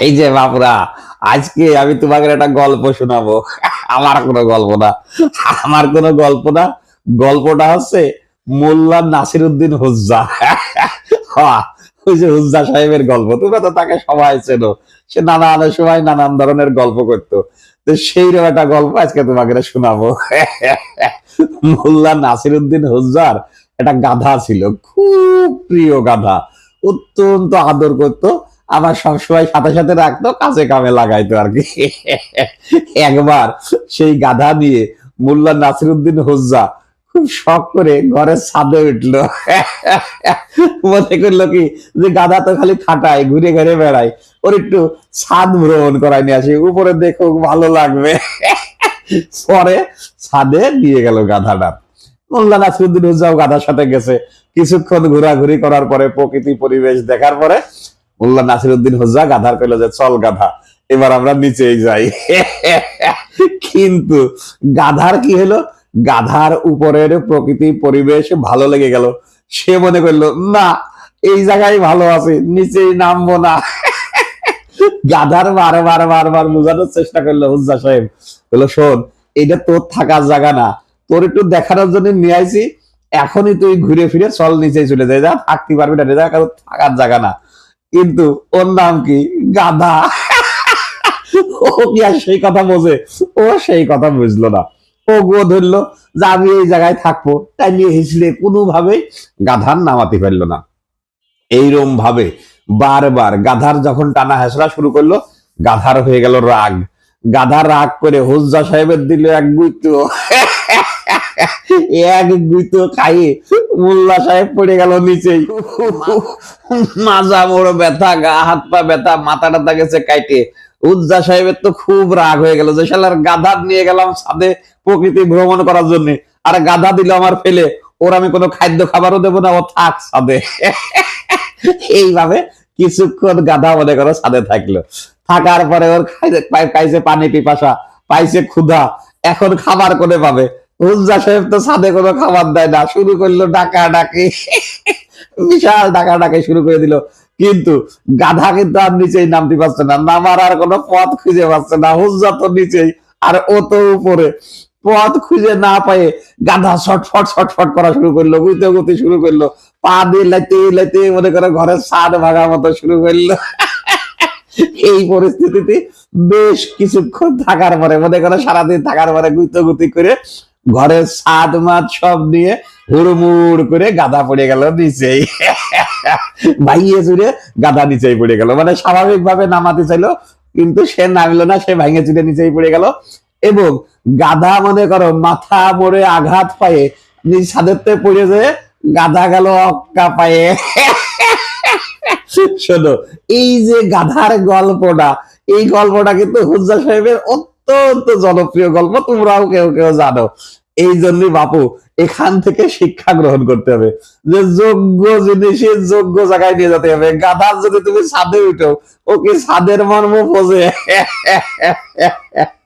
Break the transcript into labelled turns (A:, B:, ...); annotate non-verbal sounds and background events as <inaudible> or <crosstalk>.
A: এই যে বাপুরা, আজকে আমি তোমাকে একটা গল্প শোনাবো। আমার কোনো গল্প না। আমার কোনো গল্প না। গল্পটা হচ্ছে মোল্লা নাসির উদ্দিন হুজ্জা ওই যে হুজ্জা সাহেবের গল্প। তোমরা তো তাকে সবাই চেনো। সে নানান সময় নানান ধরনের গল্প করতো। তো সেই একটা গল্প আজকে তোমাকে শোনাবো। মোল্লা নাসির উদ্দিন হুজ্জার একটা গাধা ছিল। খুব প্রিয় গাধা। অত্যন্ত আদর করতো। আবার সবসময় সাথে সাথে রাখতো কাজে কামে লাগাইতো আর কি। একবার সেই গাধা নিয়ে মোল্লা নাসিরুদ্দিন হুজ্জা খুব শখ করে ঘরের ছাদে উঠল। মনে করল কি, যে গাধা তো খালি খাটায়, ঘুরে ঘুরে বেড়ায়, ওর একটু ছাদ ভ্রমণ করায় নিয়ে আসি, উপরে দেখো ভালো লাগবে। পরে ছাদে নিয়ে গেল গাধাটা। মোল্লা নাসিরুদ্দিন হুজ্জাও গাধার সাথে গেছে। কিছুক্ষণ ঘোরাঘুরি করার পরে প্রকৃতি পরিবেশ দেখার পরে মোল্লা নাসিরুদ্দিন হুজ্জা গাধার কইলো যে, চল গাধা, এবার আমরা নিচেই যাই। কিন্তু গাধার কি হলো? গাধার উপরের প্রকৃতি, পরিবেশ ভালো লেগে গেল। সে মনে করল, না, এই জায়গায় ভালো আছে, নিচেই নামবো না। গাধার বারবার বারবার বোঝানোর চেষ্টা করল হুজ্জা সাহেব। বলল, শোন, এটা তোর থাকার জায়গা না। তোর একটু দেখানোর জন্য নিয়ে আইছি। এখনই তুই ঘুরে ফিরে চল নিচে চলে যায় যা থাকতে পারবি না কারণ থাকার জায়গা না। কিন্তু ওর নাম কি? গাধা। ও কি আর সেই কথা বোঝে? ও সেই কথা বুঝলো না। ও গো ধরলো যে আমি এই জায়গায় থাকব। তাই নিয়ে হিসলে কোনোভাবেই গাধার নামাতে পারল না। এইরকম ভাবে বারবার গাধার যখন টানা হেসরা শুরু করল, গাধার হয়ে গেল রাগ। গাধা রাগ করে হুজ্জা সাহেবের দিল এক গুইতো এক গুইতো খাইয়ে মোল্লা সাহেব পড়ে গেল নিচেই। মাজা মোড় ব্যথা, গা, হাত পা ব্যথা, মাথা টাথা কাইটে। উজ্জা সাহেবের তো খুব রাগ হয়ে গেল, যে শালার গাধা নিয়ে গেলাম ছাদে প্রকৃতি ভ্রমণ করার জন্য। আর গাধা দিল আমার ফেলে, ওর আমি কোনো খাদ্য খাবারও দেবো না, ও থাক ছাদে। এইভাবে কিছুক্ষণ গাধা মনে করো ছাদে থাকল। থাকার পরে ওর খাইতে- পাইছে পানি পিপাসা, পাইছে ক্ষুধা, এখন খাবার করে পাবে? হুজ্জা সাহেব তো ছাদে কোনো খাবার দেয় না। শুরু করল ডাকা ডাকি বিশাল ডাকা ডাকি শুরু করে দিল। কিন্তু গাধা কিন্তু আর নিচেই নামতে পারছে না। নামার আর কোনো পথ খুঁজে পাচ্ছে না। হুজ্জা তো নিচেই। আর ও তো উপরে। পথ খুঁজে না পায়ে গাধা ছটফট ছটফট করা শুরু করল। গুইতে গুতে শুরু করল। পা দিয়ে লাইতে লাইতে মনে করে ঘরের ছাদ ভাঙা মতো শুরু করল। এই পরিস্থিতিতে বেশ কিছুক্ষণ থাকার পরে, মনে করে সারাদিন থাকার পরে গুইতে গুতি করে ঘরের ছাদ মাছ সব নিয়ে হুড়মুড় করে গাধা পড়ে গেল নিচেই। ভাইয়ে চুরে গাধা নিচেই পড়ে গেল। মানে স্বাভাবিক ভাবে নামাতে চাইলো, কিন্তু সে নামলো না, সে ভাঙে চুরে নিচেই পড়ে গেল। এবং গাধা মনে করো মাথা মোড়ে আঘাত পায়ে নিজ ছাদের তে পড়ে যেয়ে গাধা গেল অক্কা পায়ে। শোনো, এই যে গাধার গল্পটা, এই গল্পটা কিন্তু হুজ্জা সাহেবের অত্যন্ত জনপ্রিয় গল্প, তোমরাও কেউ কেউ জানো। এই জন্যই বাপু, এখান থেকে শিক্ষা গ্রহণ করতে হবে। যে যোগ্য জিনিসে যোগ্য জায়গায় নিয়ে যেতে হবে। গাধার যদি তুমি ছাদে উঠো, ও কি ছাদের মর্ম বোঝে <laughs>